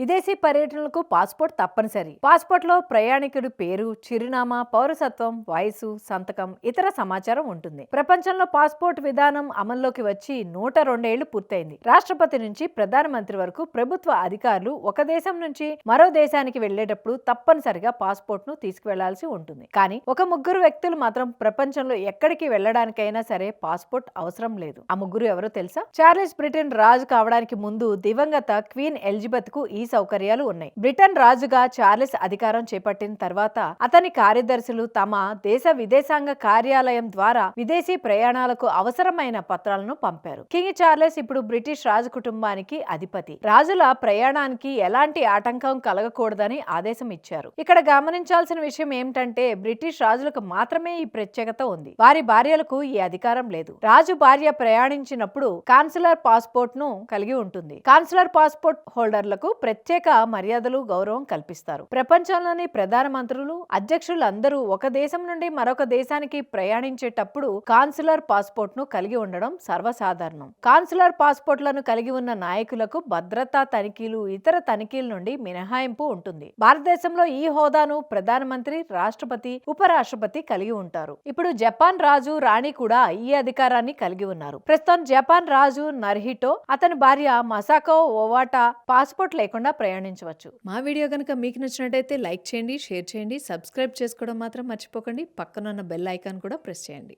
విదేశీ పర్యటనలకు పాస్పోర్ట్ తప్పనిసరి. పాస్పోర్ట్లో ప్రయాణికుడి పేరు చిరునామా పౌరసత్వం వయసు సంతకం ఇతర సమాచారం ఉంటుంది. ప్రపంచంలో పాస్పోర్ట్ విధానం అమల్లోకి వచ్చి నూట రెండేళ్ళు పూర్తయింది. రాష్ట్రపతి నుంచి ప్రధానమంత్రి వరకు ప్రభుత్వ అధికారులు ఒక దేశం నుంచి మరో దేశానికి వెళ్ళేటప్పుడు తప్పనిసరిగా పాస్పోర్ట్ను తీసుకువెళ్ళాల్సి ఉంటుంది. కానీ ఒక ముగ్గురు వ్యక్తులు మాత్రం ప్రపంచంలో ఎక్కడికి వెళ్ళడానికైనా సరే పాస్పోర్ట్ అవసరం లేదు. ఆ ముగ్గురు ఎవరో తెలుసా? చార్లెస్ బ్రిటన్ రాజు కావడానికి ముందు దివంగత క్వీన్ ఎలిజబెత్కు ఈ సౌకర్యాలు ఉన్నాయి. బ్రిటన్ రాజుగా చార్లెస్ అధికారం చేపట్టిన తర్వాత అతని కార్యదర్శులు తమ దేశ విదేశాంగ కార్యాలయం ద్వారా విదేశీ ప్రయాణాలకు అవసరమైన పత్రాలను పంపారు. కింగ్ చార్లెస్ ఇప్పుడు బ్రిటిష్ రాజు కుటుంబానికి అధిపతి. రాజుల ప్రయాణానికి ఎలాంటి ఆటంకం కలగకూడదని ఆదేశం ఇచ్చారు. ఇక్కడ గమనించాల్సిన విషయం ఏమిటంటే బ్రిటిష్ రాజులకు మాత్రమే ఈ ప్రత్యేకత ఉంది. వారి భార్యలకు ఈ అధికారం లేదు. రాజు భార్య ప్రయాణించినప్పుడు కాన్సులర్ పాస్పోర్ట్ను కలిగి ఉంటుంది. కాన్సులర్ పాస్పోర్ట్ హోల్డర్లకు ప్రత్యేక మర్యాదలు గౌరవం కల్పిస్తారు. ప్రపంచంలోని ప్రధాన మంత్రులు అధ్యక్షులు అందరూ ఒక దేశం నుండి మరొక దేశానికి ప్రయాణించేటప్పుడు కాన్సులర్ పాస్పోర్ట్ను కలిగి ఉండడం సర్వసాధారణం. కాన్సులర్ పాస్పోర్ట్లను కలిగి ఉన్న నాయకులకు భద్రతా తనిఖీలు ఇతర తనిఖీల నుండి మినహాయింపు ఉంటుంది. భారతదేశంలో ఈ హోదాను ప్రధానమంత్రి రాష్ట్రపతి ఉపరాష్ట్రపతి కలిగి ఉంటారు. ఇప్పుడు జపాన్ రాజు రాణి కూడా ఈ అధికారాన్ని కలిగి ఉన్నారు. ప్రస్తుతం జపాన్ రాజు నర్హిటో అతని భార్య మసాకో ఓవాటా పాస్పోర్ట్ లేకుండా ప్రయాణించవచ్చు. మా వీడియో కనుక మీకు నచ్చినట్టయితే లైక్ చేయండి షేర్ చేయండి సబ్స్క్రైబ్ చేసుకోవడం మాత్రం మర్చిపోకండి. పక్కనున్న బెల్ ఐకాన్ కూడా ప్రెస్ చేయండి.